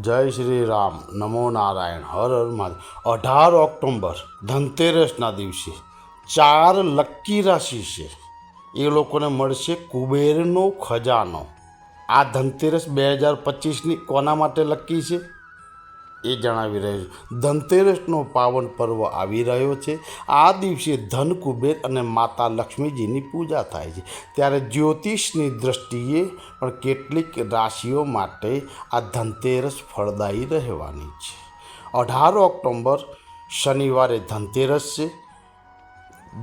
જય શ્રી રામ. નમો નારાયણ. હર હર મહાદેવ. અઢાર ઓક્ટોબર ધનતેરસના દિવસે ચાર લક્કી રાશિ છે. એ લોકોને મળશે કુબેરનો ખજાનો. આ ધનતેરસ બે હજાર પચીસની કોના માટે લક્કી છે? એ જણાવી રહ્યો છું. ધનતેરસનો પાવન પર્વ આવી રહ્યો છે. આ દિવસે ધન કુબેર અને માતા લક્ષ્મીજીની પૂજા થાય છે. ત્યારે જ્યોતિષની દ્રષ્ટિએ પણ કેટલીક રાશિઓ માટે આ ધનતેરસ ફળદાયી રહેવાની છે. અઢાર ઓક્ટોબર શનિવારે ધનતેરસ છે.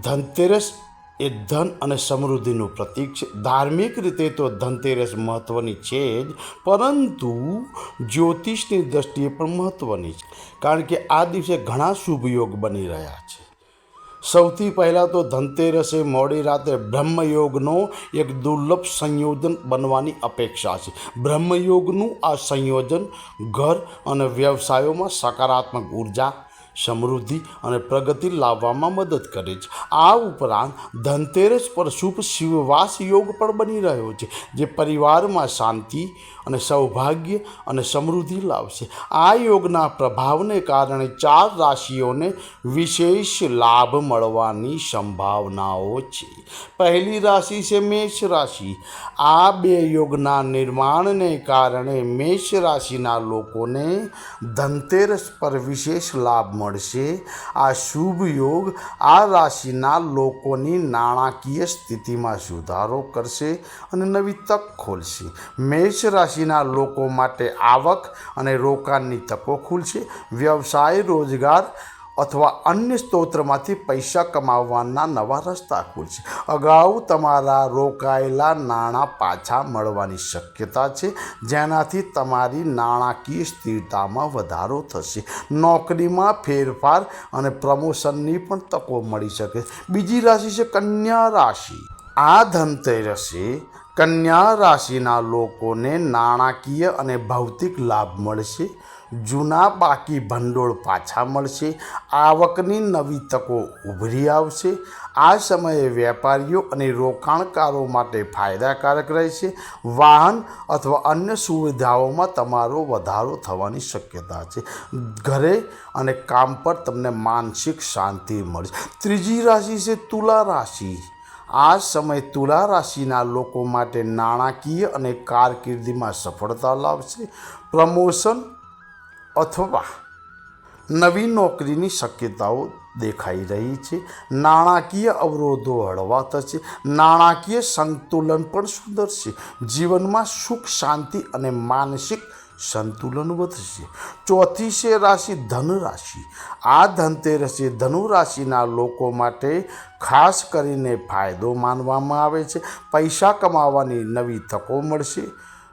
ધનતેરસ એ ધન અને સમૃદ્ધિનું પ્રતીક છે. ધાર્મિક રીતે તો ધનતેરસ મહત્ત્વની છે જ, પરંતુ જ્યોતિષની દ્રષ્ટિએ પણ મહત્ત્વની છે. કારણ કે આ દિવસે ઘણા શુભ યોગ બની રહ્યા છે. સૌથી પહેલાં તો ધનતેરસે મોડી રાત્રે બ્રહ્મયોગનો એક દુર્લભ સંયોજન બનવાની અપેક્ષા છે. બ્રહ્મયોગનું આ સંયોજન ઘર અને વ્યવસાયોમાં સકારાત્મક ઊર્જા સમૃદ્ધિ અને પ્રગતિ લાવવામાં મદદ કરે છે. આ ઉપરાંત ધનતેરસ પર શુભ શિવવાસ યોગ પણ બની રહ્યો છે, જે પરિવારમાં શાંતિ અને સૌભાગ્ય અને સમૃદ્ધિ લાવશે. આ યોગના પ્રભાવને કારણે ચાર રાશિઓને વિશેષ લાભ મળવાની સંભાવનાઓ છે. પહેલી રાશિ છે મેષ રાશિ. આ બે યોગના નિર્માણને કારણે મેષ રાશિના લોકોને ધનતેરસ પર વિશેષ લાભ મળશે. આ શુભ યોગ આ રાશિના લોકોની નાણાકીય સ્થિતિમાં સુધારો કરશે અને નવી તક ખોલશે. મેષ રાશિના લોકો માટે આવક અને રોકાણની તકો ખુલશે. વ્યવસાય રોજગાર અથવા અન્ય સ્તોત્રમાંથી પૈસા કમાવવાના નવા રસ્તા ખુલશે. અગાઉ તમારા રોકાયેલા નાણાં પાછા મળવાની શક્યતા છે, જેનાથી તમારી નાણાકીય સ્થિરતામાં વધારો થશે. નોકરીમાં ફેરફાર અને પ્રમોશનની પણ તકો મળી શકે. બીજી રાશિ છે કન્યા રાશિ. આ ધનતેરસે કન્યા રાશિના લોકોને નાણાકીય અને ભૌતિક લાભ મળશે, જૂના બાકી ભંડોળ પાછા મળશે, આવકની નવી તકો ઉભરી આવશે, આ સમયે વેપારીઓ અને રોકાણકારો માટે ફાયદાકારક રહેશે, વાહન અથવા અન્ય સુવિધાઓમાં તમારો વધારો થવાની શક્યતા છે. ઘરે અને કામ પર તમને માનસિક શાંતિ મળશે. ત્રીજી રાશિ છે તુલા રાશિ. આ સમય તુલા રાશિના લોકો માટે નાણાકીય અને કારકિર્દીમાં સફળતા લાવશે, પ્રમોશન અથવા નવી નોકરીની શક્યતાઓ દેખાઈ રહી છે. નાણાકીય અવરોધો હળવા થશે. નાણાકીય સંતુલન પણ સુધરશે. જીવનમાં સુખ, શાંતિ અને માનસિક સંતુલન વધશે. ચોથી છે રાશિ ધન રાશિ આ ધનતેરસે ધનુ રાશિના લોકો માટે ખાસ કરીને ફાયદો માનવામાં આવે છે. પૈસા કમાવાની નવી તકો મળશે.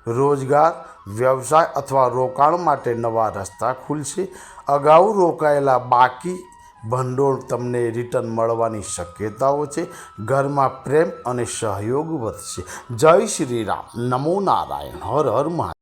રોજગાર, વ્યવસાય અથવા રોકાણ માટે નવા રસ્તા ખુલશે. અગાઉ રોકાયેલા બાકી ભંડોળ તમને રિટર્ન મળવાની શક્યતાઓ છે. ઘરમાં પ્રેમ અને સહયોગ વધશે. જય શ્રી રામ. નમો નારાયણ. હર હર મહાદેવ.